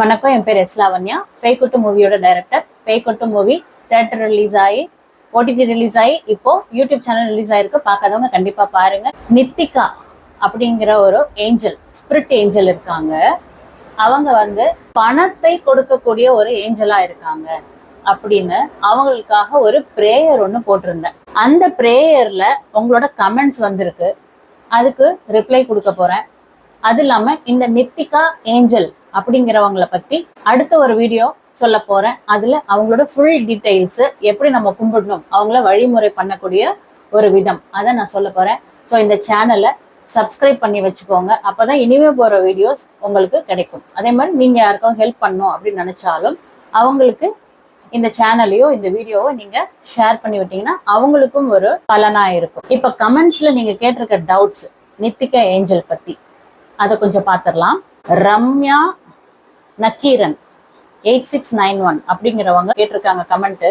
வணக்கம் என் பேர் எஸ் லாவண்யா பேய்கொட்டு மூவியோட director Peykottu movie theatre release ஆகி ஓடிடி ரிலீஸ் ஆகி இப்போ யூடியூப் சேனல் ரிலீஸ் ஆயிருக்கு. பார்க்காதவங்க கண்டிப்பா பாருங்க. நித்திகா அப்படிங்கிற ஒரு ஏஞ்சல் ஸ்பிரிட் ஏஞ்சல் இருக்காங்க. அவங்க வந்து பணத்தை கொடுக்கக்கூடிய ஒரு ஏஞ்சலா இருக்காங்க அப்படின்னு அவங்களுக்காக ஒரு ப்ரேயர் ஒன்று போட்டிருந்தேன். அந்த ப்ரேயர்ல உங்களோட கமெண்ட்ஸ் வந்திருக்கு. அதுக்கு ரிப்ளை கொடுக்க போறேன். அது இல்லாம இந்த நித்திகா ஏஞ்சல் அப்படிங்கிறவங்கள பத்தி அடுத்த ஒரு வீடியோ சொல்ல போறேன். அதுல அவங்களோட ஃபுல் டீடைல்ஸ் எப்படி நம்ம கும்பிடணும் அவங்கள வழிமுறை பண்ணக்கூடிய ஒரு விதம். அதை நான் சொல்ல போறேன். ஸோ இந்த சேனலை சப்ஸ்கிரைப் பண்ணி வச்சுக்கோங்க. அப்பதான் இனிமே போற வீடியோஸ் உங்களுக்கு கிடைக்கும். அதே மாதிரி நீங்க யாருக்கும் ஹெல்ப் பண்ணணும் அப்படின்னு நினைச்சாலும் அவங்களுக்கு இந்த சேனலையோ இந்த வீடியோவோ நீங்க ஷேர் பண்ணி விட்டீங்கன்னா அவங்களுக்கும் ஒரு பலனா இருக்கும். இப்ப கமெண்ட்ஸ்ல நீங்க கேட்டிருக்க டவுட்ஸ் நித்திகா ஏஞ்சல் பத்தி. அதை கொஞ்சம் பார்த்துடலாம். Ramya Nakkeeran eight six nine one அப்படிங்கிறவங்க கேட்டிருக்காங்க கமெண்ட்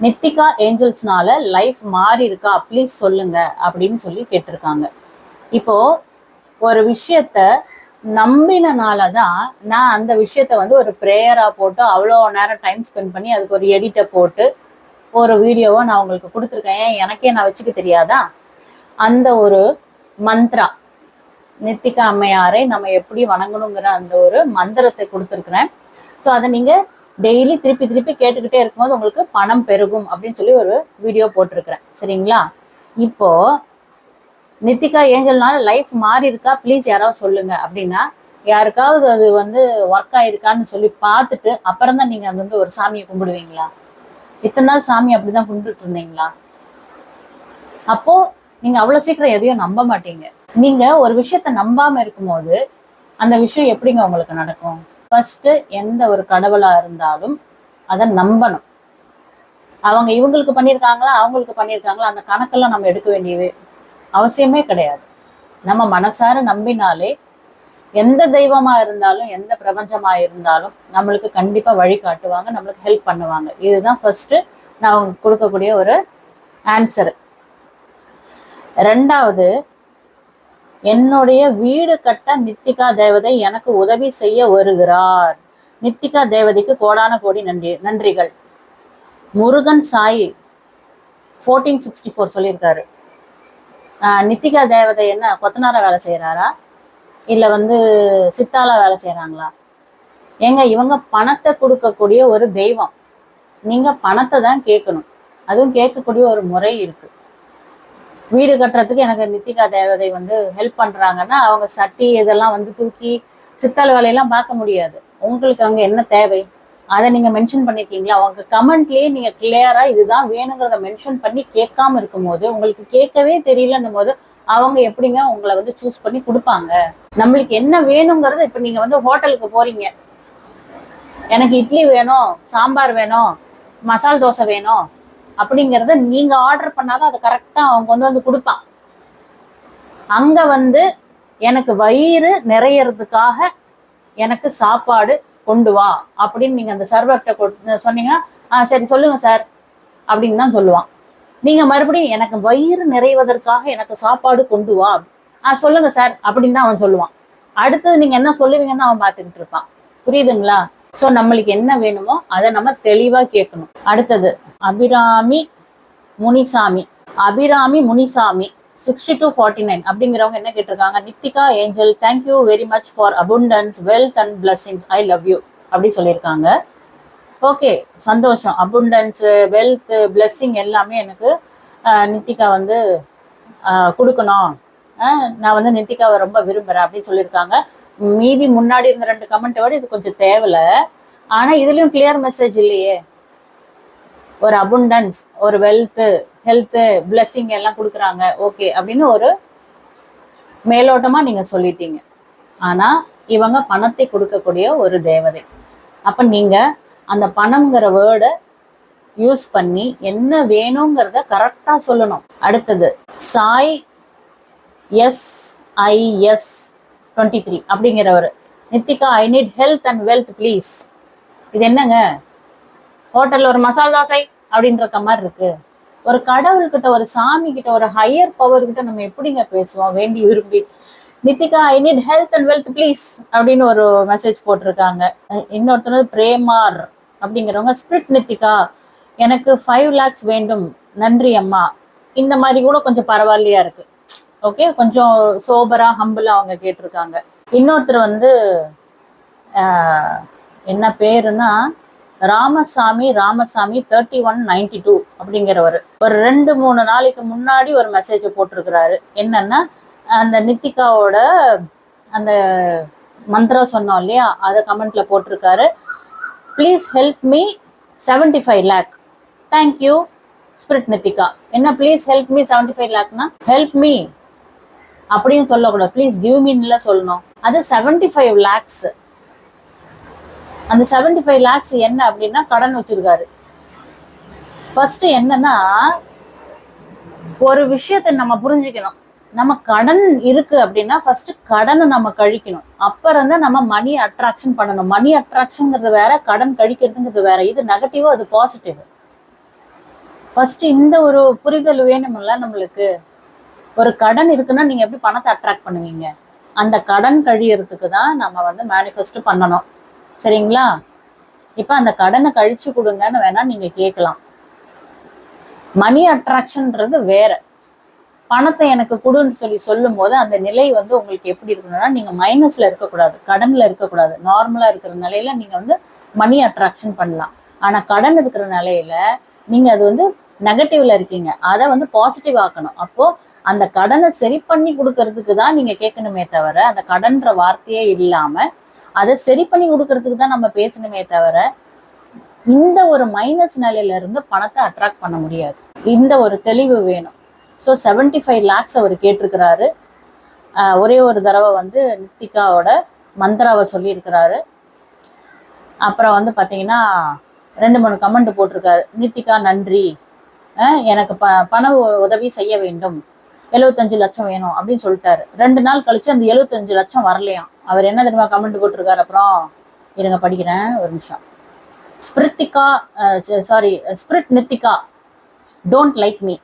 நித்திகா ஏஞ்சல்ஸ்னால லைஃப் மாறி இருக்கா? ப்ளீஸ் சொல்லுங்க அப்படின்னு சொல்லி கேட்டிருக்காங்க. இப்போ ஒரு விஷயத்த நம்பினனால தான் நான் அந்த விஷயத்த வந்து ஒரு ப்ரேயரா போட்டு அவ்வளோ நேரம் டைம் ஸ்பெண்ட் பண்ணி அதுக்கு ஒரு எடிட்டை போட்டு ஒரு வீடியோவை நான் உங்களுக்கு கொடுத்துருக்கேன். ஏன் எனக்கே நான் வச்சுக்க தெரியாதா? அந்த ஒரு மந்த்ரா நித்திகா அம்மையாரை நம்ம எப்படி வணங்கணுங்கிற அந்த ஒரு மந்திரத்தை கொடுத்துருக்குறேன். ஸோ அதை நீங்கள் டெய்லி திருப்பி திருப்பி கேட்டுக்கிட்டே இருக்கும்போது உங்களுக்கு பணம் பெருகும் அப்படின்னு சொல்லி ஒரு வீடியோ போட்டிருக்கிறேன். சரிங்களா? இப்போ நித்திகா ஏஞ்சல்னால லைஃப் மாறி இருக்கா? ப்ளீஸ் யாராவது சொல்லுங்க. அப்படின்னா யாருக்காவது அது வந்து ஒர்க் ஆயிருக்கான்னு சொல்லி பார்த்துட்டு அப்புறம் தான் நீங்க அது வந்து ஒரு சாமியை கும்பிடுவீங்களா? இத்தனை நாள் சாமி அப்படிதான் கும்பிட்டுட்டு இருந்தீங்களா? அப்போ நீங்க அவ்வளவு சீக்கிரம் எதையும் நம்ப மாட்டீங்க. நீங்க ஒரு விஷயத்த நம்பாம இருக்கும்போது அந்த விஷயம் எப்படிங்க உங்களுக்கு நடக்கும்? ஃபர்ஸ்ட் எந்த ஒரு கடவுளா இருந்தாலும் அதை நம்பணும். அவங்க இவங்களுக்கு பண்ணியிருக்காங்களா அவங்களுக்கு பண்ணியிருக்காங்களா அந்த கணக்கெல்லாம் நம்ம எடுக்க வேண்டியது அவசியமே கிடையாது. நம்ம மனசார நம்பினாலே எந்த தெய்வமா இருந்தாலும் எந்த பிரபஞ்சமா இருந்தாலும் நம்மளுக்கு கண்டிப்பா வழி காட்டுவாங்க நம்மளுக்கு ஹெல்ப் பண்ணுவாங்க. இதுதான் ஃபர்ஸ்ட் நான் உங்களுக்கு கொடுக்கக்கூடிய ஒரு ஆன்சர் ரெண்டாவது என்னுடைய வீடு கட்ட நித்திகா தேவதை எனக்கு உதவி செய்ய வருகிறார். நித்திகா தேவதைக்கு கோடான கோடி நன்றி நன்றிகள். Murugan Sai fourteen sixty four சொல்லியிருக்காரு நித்திகா தேவதை என்ன கொத்தனார வேலை செய்கிறாரா இல்லை வந்து சித்தால வேலை செய்கிறாங்களா ஏங்க இவங்க பணத்தை கொடுக்கக்கூடிய ஒரு தெய்வம். நீங்கள் பணத்தை தான் கேட்கணும். அதுவும் கேட்கக்கூடிய ஒரு முறை இருக்குது வீடு கட்டுறதுக்கு எனக்கு நித்திகா தேவதை வந்து ஹெல்ப் பண்றாங்கன்னா அவங்க சட்டி இதெல்லாம் வந்து தூக்கி சித்தாள் வேலையெல்லாம் பார்க்க முடியாது. உங்களுக்கு அங்க என்ன தேவை? அதை நீங்க மென்ஷன் பண்ணிருக்கீங்களா? அவங்க கமெண்ட்லேயே நீங்கள் கிளியராக இதுதான் வேணுங்கிறத மென்ஷன் பண்ணி கேட்காம இருக்கும்போது உங்களுக்கு கேட்கவே தெரியலன்னும் போது அவங்க எப்படிங்க உங்களை வந்து சூஸ் பண்ணி கொடுப்பாங்க? நம்மளுக்கு என்ன வேணுங்கிறத இப்போ நீங்க வந்து ஹோட்டலுக்கு போறீங்க. எனக்கு இட்லி வேணும் சாம்பார் வேணும் மசால் தோசை வேணும் அப்படிங்கிறத நீங்க ஆர்டர் பண்ணாதான் அதை கரெக்டா அவன் கொண்டு வந்து கொடுப்பான். அங்க வந்து எனக்கு வயிறு நிறையறதுக்காக எனக்கு சாப்பாடு கொண்டு வா அப்படின்னு நீங்க அந்த சர்வர்கிட்ட சொன்னீங்கன்னா ஆ சரி சொல்லுங்க சார் அப்படின்னு தான் சொல்லுவான். நீங்க மறுபடியும் எனக்கு வயிறு நிறைவதற்காக எனக்கு சாப்பாடு கொண்டு வா. ஆ சொல்லுங்க சார் அப்படின்னு தான் அவன் சொல்லுவான். அடுத்தது நீங்க என்ன சொல்லுவீங்கன்னு அவன் பார்த்துக்கிட்டு இருப்பான். புரியுதுங்களா? ஸோ நம்மளுக்கு என்ன வேணுமோ அதை நம்ம தெளிவாக கேட்கணும். அடுத்தது Abirami Munisamy. Abirami Munisamy sixty two forty nine அப்படிங்கிறவங்க என்ன கேட்டிருக்காங்க? Nithika angel thank you very much for abundance wealth and blessings I love you அப்படி சொல்லியிருக்காங்க. ஓகே சந்தோஷம். அபுண்டன்ஸ் வெல்த் பிளஸ்ஸிங் எல்லாமே எனக்கு நித்திகா வந்து கொடுக்கணும். ஆஹ், நான் வந்து நித்திகாவை ரொம்ப விரும்புகிறேன் அப்படின்னு சொல்லியிருக்காங்க. மீதி முன்னாடி இருந்த ரெண்டு கமெண்ட்டை விட இது கொஞ்சம் தேவையில்ல ஆனால் இதுலேயும் கிளியர் மெசேஜ் இல்லையே. ஒரு அபுண்டன்ஸ் ஒரு வெல்த்து ஹெல்த்து பிளஸ்ஸிங் எல்லாம் கொடுக்குறாங்க. ஓகே அப்படின்னு ஒரு மேலோட்டமா நீங்க சொல்லிட்டீங்க. ஆனா இவங்க பணத்தை கொடுக்கக்கூடிய ஒரு தேவதை. அப்போ நீங்க அந்த பணம்ங்கிற வேர்டை யூஸ் பண்ணி என்ன வேணுங்கிறத கரெக்டாக சொல்லணும். அடுத்தது சாய் எஸ் டுவெண்ட்டி த்ரீ அப்படிங்கிறவர். Nithika I need health and wealth please இது என்னங்க? ஹோட்டலில் ஒரு மசால் தோசை அப்படின்ற மாதிரி இருக்கு. ஒரு கடவுள்கிட்ட ஒரு சாமி கிட்ட ஒரு ஹையர் பவர் கிட்ட நம்ம எப்படிங்க பேசுவோம்? வேண்டி விரும்பி. Nithika I need health and wealth please அப்படின்னு ஒரு மெசேஜ் போட்டிருக்காங்க. இன்னொருத்தர் பிரேமார் அப்படிங்கிறவங்க ஸ்பிரிட் நித்திகா எனக்கு ஃபைவ் லேக்ஸ் வேண்டும். நன்றி அம்மா. இந்த மாதிரி கூட கொஞ்சம் பரவாயில்லையா இருக்கு. ஓகே கொஞ்சம் சோபரா ஹம்பிளா அவங்க கேட்டிருக்காங்க. இன்னொருத்தர் வந்து என்ன பேருன்னா Ramasamy Ramasamy thirty one ninety two அப்படிங்கிறவர். ஒரு ரெண்டு மூணு நாளைக்கு முன்னாடி ஒரு மெசேஜ் போட்டிருக்கிறாரு. என்னன்னா அந்த நித்திகாவோட அந்த மந்திரம் சொன்னோம் இல்லையா அதை கமெண்ட்ல போட்டிருக்காரு. Please help me seventy five lakh thank you spirit Nithika என்ன please help me seventy five லேக்னா help me அப்படின்னு சொல்லக்கூடாது. ப்ளீஸ் கிவ் மீன்ல சொல்லணும். அது செவன்டி ஃபைவ் லேக்ஸ் அந்த செவன்டி ஃபைவ் லேக்ஸ் என்ன அப்படின்னா கடன் வச்சிருக்காரு. ஃபர்ஸ்ட் என்னன்னா ஒரு விஷயத்தை நம்ம புரிஞ்சுக்கணும். நம்ம கடன் இருக்கு அப்படின்னா ஃபர்ஸ்ட் கடனை நம்ம கழிக்கணும். அப்புறம் தான் நம்ம மணி அட்ராக்ஷன் பண்ணணும். மணி அட்ராக்ஷன்ங்கிறது வேற கடன் கழிக்கிறதுங்கிறது வேற. இது நெகட்டிவோ அது பாசிட்டிவ் ஃபர்ஸ்ட் இந்த ஒரு புரிதல் வேணும்ல நம்மளுக்கு? ஒரு கடன் இருக்குன்னா நீங்க எப்படி பணத்தை அட்ராக்ட் பண்ணுவீங்க? அந்த கடன் கழியறதுக்கு தான் நம்ம வந்து மேனிஃபெஸ்ட் பண்ணணும். சரிங்களா? இப்போ அந்த கடனை கழிச்சு கொடுங்கன்னு வேணா நீங்க கேட்கலாம். மணி அட்ராக்ஷன்ன்றது வேற. பணத்தை எனக்கு கொடுன்னு சொல்லி சொல்லும் போது அந்த நிலை வந்து உங்களுக்கு எப்படி இருக்கணும்னா நீங்க மைனஸ்ல இருக்கக்கூடாது. கடன்ல இருக்கக்கூடாது. நார்மலா இருக்கிற நிலையில நீங்க வந்து மணி அட்ராக்ஷன் பண்ணலாம். ஆனா கடன் இருக்கிற நிலையில நீங்க அது வந்து நெகட்டிவ்ல இருக்கீங்க. அதை வந்து பாசிட்டிவ் ஆக்கணும். அப்போ அந்த கடனை சரி பண்ணி கொடுக்கறதுக்கு தான் நீங்க கேட்கணுமே தவிர அந்த கடன்ற வார்த்தையே இல்லாம அதை சரி பண்ணி கொடுக்கறதுக்கு தான் நம்ம பேசணுமே தவிர இந்த ஒரு மைனஸ் நிலையில இருந்து பணத்தை அட்ராக்ட் பண்ண முடியாது. இந்த ஒரு தெளிவு வேணும். ஸோ செவன்டி ஃபைவ் லேக்ஸ் அவர் கேட்டிருக்கிறாரு. ஒரே ஒரு தடவை வந்து நித்திகாவோட மந்திராவை சொல்லியிருக்கிறாரு. அப்புறம் வந்து பார்த்தீங்கன்னா ரெண்டு மூணு கமெண்ட் போட்டிருக்காரு. நித்திகா நன்றி. எனக்கு ப பண உதவி செய்ய வேண்டும். எழுபத்தஞ்சு லட்சம் வேணும் அப்படின்னு சொல்லிட்டாரு. ரெண்டு நாள் கழிச்சு அந்த எழுபத்தஞ்சு லட்சம் வரலையாம். அவர் என்ன தெரியுமா கமெண்ட் போட்டிருக்காரு? அப்புறம் இருங்க படிக்கிறேன். ஒரு நிமிஷம். ஸ்பிரித்திகா sorry spirit Nithika don't like me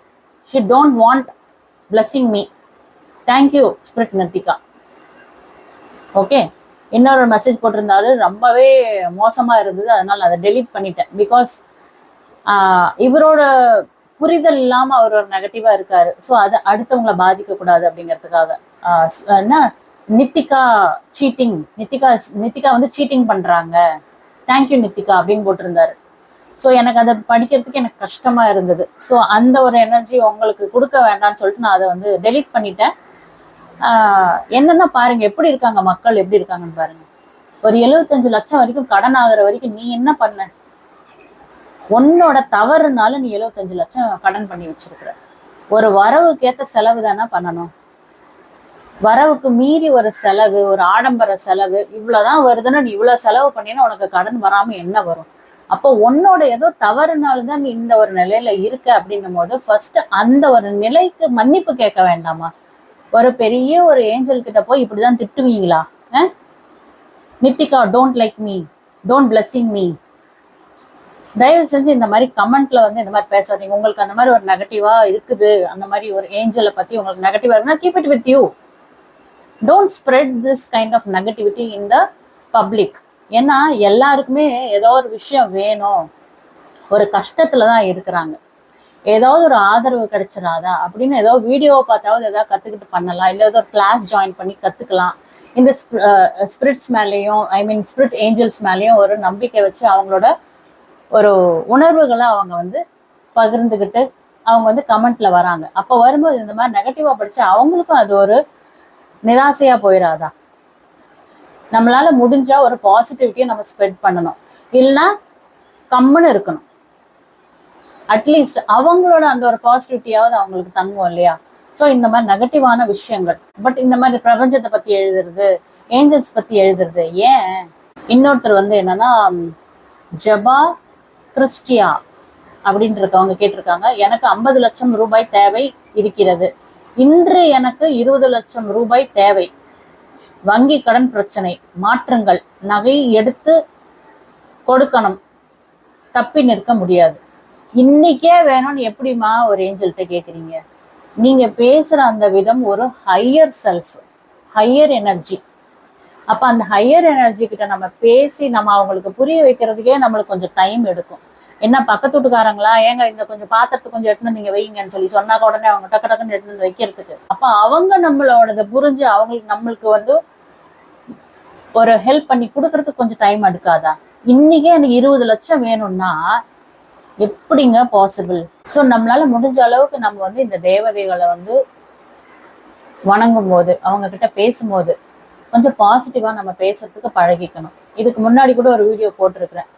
she don't want blessing me thank you spirit Nithika. Okay இன்னொரு மெசேஜ் போட்டிருந்தாரு. ரொம்பவே மோசமாக இருந்தது. அதனால் அதை டெலீட் பண்ணிட்டேன். பிகாஸ் இவரோட புரிதல் இல்லாம அவர் ஒரு நெகட்டிவா இருக்காரு. ஸோ அது அடுத்தவங்கள பாதிக்க கூடாது அப்படிங்கிறதுக்காக என்ன? நித்திகா சீட்டிங் நித்திகா நித்திகா வந்து சீட்டிங் பண்றாங்க. தேங்க்யூ நித்திகா அப்படின்னு போட்டிருந்தாரு. ஸோ எனக்கு அதை படிக்கிறதுக்கு எனக்கு கஷ்டமா இருந்தது. ஸோ அந்த ஒரு எனர்ஜி உங்களுக்கு கொடுக்க வேண்டாம்னு சொல்லிட்டு நான் அதை வந்து டெலீட் பண்ணிட்டேன். என்னென்ன என்னன்னா பாருங்க எப்படி இருக்காங்க மக்கள் எப்படி இருக்காங்கன்னு பாருங்க. ஒரு எழுபத்தஞ்சு லட்சம் வரைக்கும் கடன் ஆகிற வரைக்கும் நீ என்ன பண்ண? உன்னோட தவறுனால நீ எழுபத்தஞ்சு லட்சம் கடன் பண்ணி வச்சிருக்கிற. ஒரு வரவுக்கு ஏத்த செலவு தானே பண்ணணும்? வரவுக்கு மீறி ஒரு செலவு ஒரு ஆடம்பர செலவு இவ்வளவுதான் வருதுன்னா நீ இவ்வளவு செலவு பண்ணினா உனக்கு கடன் வராம என்ன வரும்? அப்போ உன்னோட ஏதோ தவறுனால தான் நீ இந்த ஒரு நிலையில இருக்க அப்படின்னும் போது ஃபர்ஸ்ட் அந்த ஒரு நிலைக்கு மன்னிப்பு கேட்க வேண்டாமா? ஒரு பெரிய ஒரு ஏஞ்சல் கிட்ட போய் இப்படிதான் திட்டுவீங்களா? அஹ்? Nithika don't like me don't blessing me தயவு செஞ்சு இந்த மாதிரி கமெண்ட்ல வந்து இந்த மாதிரி பேசாதீங்க. உங்களுக்கு அந்த மாதிரி ஒரு நெகட்டிவா இருக்குது. அந்த மாதிரி ஒரு ஏஞ்சலை பத்தி உங்களுக்கு நெகட்டிவா இருக்குன்னா keep it with you don't spread this kind of negativity in the public ஏன்னா எல்லாருக்குமே ஏதோ ஒரு விஷயம் வேணும். ஒரு கஷ்டத்துல தான் இருக்கிறாங்க. ஏதாவது ஒரு ஆதரவு கிடைச்சிடாதா அப்படின்னு ஏதோ வீடியோவை பார்த்தாவது ஏதாவது கத்துக்கிட்டு பண்ணலாம். இல்லை ஏதோ ஒரு கிளாஸ் ஜாயின் பண்ணி கத்துக்கலாம். இந்த ஸ்பிரிட்ஸ் மேலேயும் ஐ மீன் ஸ்பிரிட் ஏஞ்சல்ஸ் மேலேயும் ஒரு நம்பிக்கை வச்சு அவங்களோட ஒரு உணர்வுகளை அவங்க வந்து பகிர்ந்துக்கிட்டு அவங்க வந்து கமெண்ட்ல வராங்க. அப்போ வரும்போது இந்த மாதிரி நெகட்டிவா படிச்சு அவங்களுக்கும் அது ஒரு நிராசையா போயிடாதா நம்மளால முடிஞ்சா ஒரு பாசிட்டிவிட்டியை நம்ம ஸ்ப்ரெட் பண்ணணும். இல்லைன்னா கம்முன்னு இருக்கணும். அட்லீஸ்ட் அவங்களோட அந்த ஒரு பாசிட்டிவிட்டியாவது அவங்களுக்கு தங்கும் இல்லையா? ஸோ இந்த மாதிரி நெகட்டிவான விஷயங்கள். பட் இந்த மாதிரி பிரபஞ்சத்தை பத்தி எழுதுறது ஏஞ்சல்ஸ் பத்தி எழுதுறது ஏன்? இன்னொருத்தர் வந்து என்னன்னா ஜபா கிறிஸ்டியா அப்படின்னு இருக்கவங்க கேட்டிருக்காங்க. எனக்கு ஐம்பது லட்சம் ரூபாய் தேவை இருக்கிறது. இன்று எனக்கு இருபது லட்சம் ரூபாய் தேவை. வங்கி கடன் பிரச்சனை மாற்றங்கள் நகை எடுத்து கொடுக்கணும். தப்பி நிற்க முடியாது. இன்னைக்கே வேணும்னு எப்படிம்மா ஒரு ஏஞ்சல்கிட்ட கேட்குறீங்க நீங்க பேசுற அந்த விதம் ஒரு ஹையர் செல்ஃப் ஹையர் எனர்ஜி அப்ப அந்த ஹையர் எனர்ஜி கிட்ட நம்ம பேசி நம்ம அவங்களுக்கு புரிய வைக்கிறதுக்கே நம்மளுக்கு கொஞ்சம் டைம் எடுக்கும். என்ன பக்கத்து வீட்டுக்காரங்களா? ஏங்க இந்த கொஞ்சம் பாத்திரத்தை கொஞ்சம் எடுத்துன்னு நீங்க வைங்கன்னு சொல்லி சொன்னாக்க உடனே அவங்க டக்கு டக்குன்னு எடுத்துன்னு வந்து வைக்கிறதுக்கு. அப்ப அவங்க நம்மளோடத புரிஞ்சு அவங்களுக்கு நம்மளுக்கு வந்து ஒரு ஹெல்ப் பண்ணி கொடுக்கறதுக்கு கொஞ்சம் டைம் எடுக்காதா? இன்னைக்கே எனக்கு இருபது லட்சம் வேணும்னா எப்படிங்க பாசிபிள் ஸோ நம்மளால முடிஞ்ச அளவுக்கு நம்ம வந்து இந்த தேவதைகளை வந்து வணங்கும் போது அவங்க கிட்ட பேசும்போது கொஞ்சம் பாசிட்டிவா நம்ம பேசுறதுக்கு பழகிக்கணும். இதுக்கு முன்னாடி கூட ஒரு வீடியோ போட்டிருக்கிறேன்.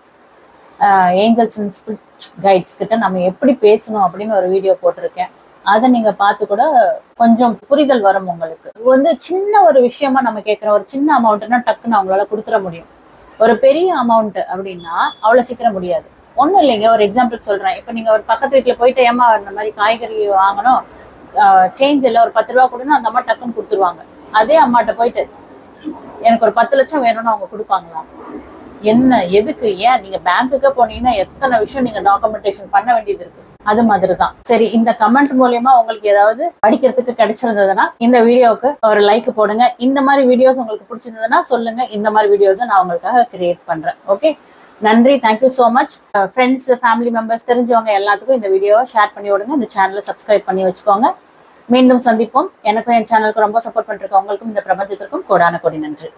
ஏஞ்சல்ஸ் அண்ட் ஸ்பிரிட் கைட்ஸ் கிட்ட நம்ம எப்படி பேசணும் அப்படின்னு ஒரு வீடியோ போட்டிருக்கேன். அதை நீங்க பார்த்து கூட கொஞ்சம் புரிதல் வரும் உங்களுக்கு. வந்து சின்ன ஒரு விஷயமா நம்ம கேட்குற ஒரு சின்ன அமௌண்ட்னா டக்குன்னு அவங்களால கொடுத்துட முடியும். ஒரு பெரிய அமௌண்ட் அப்படின்னா அவ்வளோ சீக்கிரம் முடியாது. ஒன்றும் இல்லைங்க ஒரு எக்ஸாம்பிள் சொல்றேன். இப்போ நீங்க ஒரு பக்கத்து வீட்டில் போயிட்டு ஏமா இந்த மாதிரி காய்கறி வாங்கணும். சேஞ்ச் இல்லை ஒரு பத்து ரூபா கொடுன்னு அந்த அம்மா டக்குன்னு கொடுத்துருவாங்க. அதே அம்மாட்ட போயிட்டு எனக்கு ஒரு பத்து லட்சம் வேணும்னு அவங்க கொடுப்பாங்களா என்ன எதுக்கு ஏன்? நீங்க பேங்க்குக்கு போனீங்கன்னா எத்தனை விஷயம் நீங்க டாக்குமெண்டேஷன் பண்ண வேண்டியது இருக்கு. அது மாதிரி தான் சரி இந்த கமெண்ட் மூலியமா உங்களுக்கு ஏதாவது படிக்கிறதுக்கு கிடைச்சிருந்ததுன்னா இந்த வீடியோவுக்கு ஒரு லைக் போடுங்க. இந்த மாதிரி வீடியோஸ் உங்களுக்கு பிடிச்சிருந்ததுன்னா சொல்லுங்க. இந்த மாதிரி வீடியோஸை நான் உங்களுக்காக கிரியேட் பண்றேன். ஓகே நன்றி. Thank you so much friends family members தெரிஞ்சவங்க எல்லாத்துக்கும் இந்த வீடியோவை ஷேர் பண்ணி விடுங்க. இந்த சேனலை சப்ஸ்கிரைப் பண்ணி வச்சுக்கோங்க. மீண்டும் சந்திப்போம். எனக்கும் என் சேனலுக்கு ரொம்ப சப்போர்ட் பண்ணிருக்க உங்களுக்கும் இந்த பிரபஞ்சத்திற்கும் கோடான கொடி நன்றி.